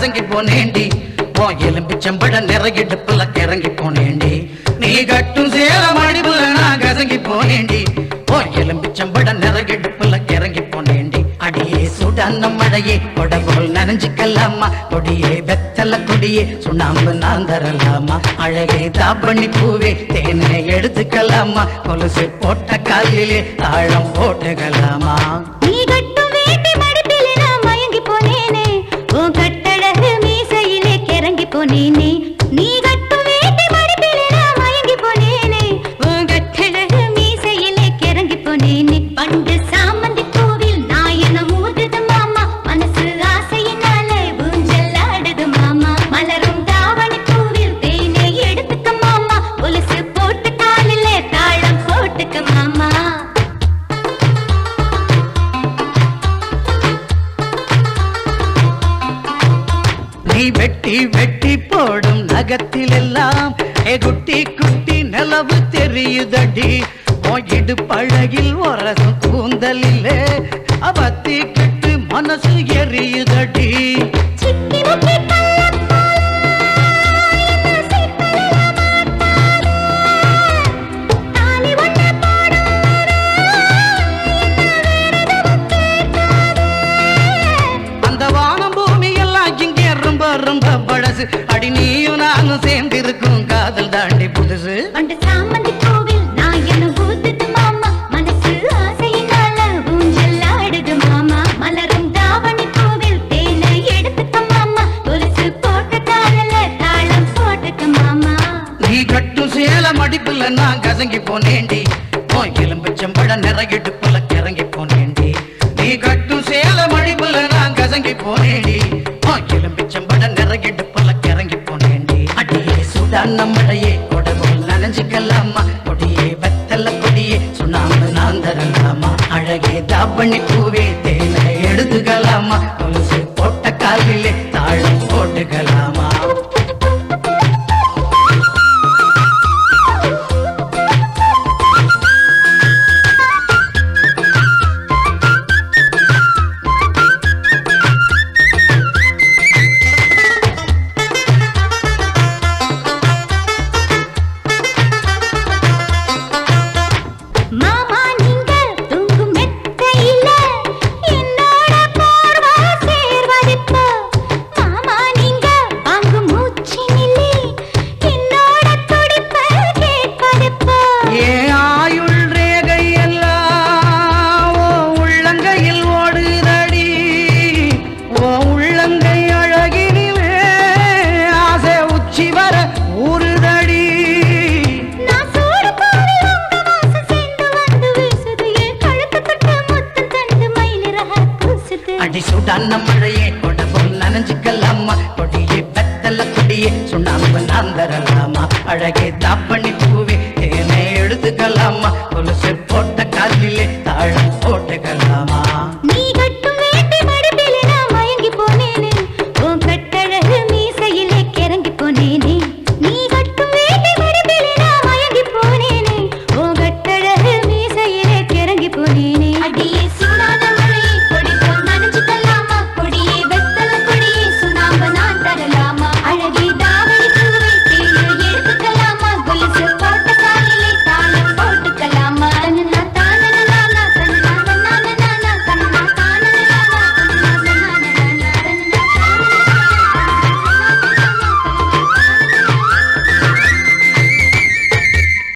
மடிப்புல நான் கசங்கி போனேண்டி ஓ எலும்பிச்சம்பட நிறையிடுப்புல கிறங்கி போனேண்டி. நீ கட்டும் சேல மடிப்புல நான் கசங்கி போனேண்டி. ஓ எலும்பிச்சம்பட நிறையிடுப்புல கிறங்கி போனேண்டி. அடியே சுடான மழையே கொடபோல் நனைஞ்சுக்கலாமா? கொடியே வெத்தல கொடியே சுண்ணாம்பு நான் தரலாமா? அழகே தாப்பண்ணி பூவே தேனை எடுத்துக்கலாமா? கொலுசு போட்ட காலிலே தாழம் போட்டுக்கலாமா? வெட்டி வெட்டி வெட்டி போடும் நகத்தில் எல்லாம் ஏ குட்டி குட்டி நிலவு தெரியுதடி. போயிடு பழகில் ஒரசும் கூந்தலிலே. அவத்தி கெட்டு மனசு எரியுதடி. பழசு அடி நீயும் நானும் சேர்ந்திருக்கும் காதல் தாண்டி புதுசு. சாமந்தி பூவில் நான் என்ன ஊத்துது மாமா? மனசு ஆசையினால ஊஞ்சல் ஆடுது மாமா. மலரும் தாவணி பூவில் தேனை எடுத்துக்க மாமா. கொலுசு போட்ட காலில தாளம் போட்டுக்க மாமா. நீ கட்டும் சேல மடிப்புல நான் கசங்கி போனேண்டி ஓ எலும்பச்சம்பழ நிறையிடுப்புல கிறங்கி போனேண்டி நீ கட்டும் சேல மடிப்புல நான் கசங்கி போனேண்டி அடியே சுடான மழையே கொடபோல் நனைஞ்சுக்கலாமா? கொடியே வெத்தல கொடியே. சுண்ணாம்பு நான் தரலாமா அழகே தாப்பண்ணி பூவே தேன அடி சூடான மழையே உடம்பும் நனைஞ்சுக்கலாமா? கொடியே பெத்தல கொடியே சுண்ணாம்பு நான் தரலாமா அழகே தாப்பணி பூவே தேனே எழுதுக்கலாமா? கொலுசு போட்ட காலிலே தாழம் போட்டுக்கலாம்?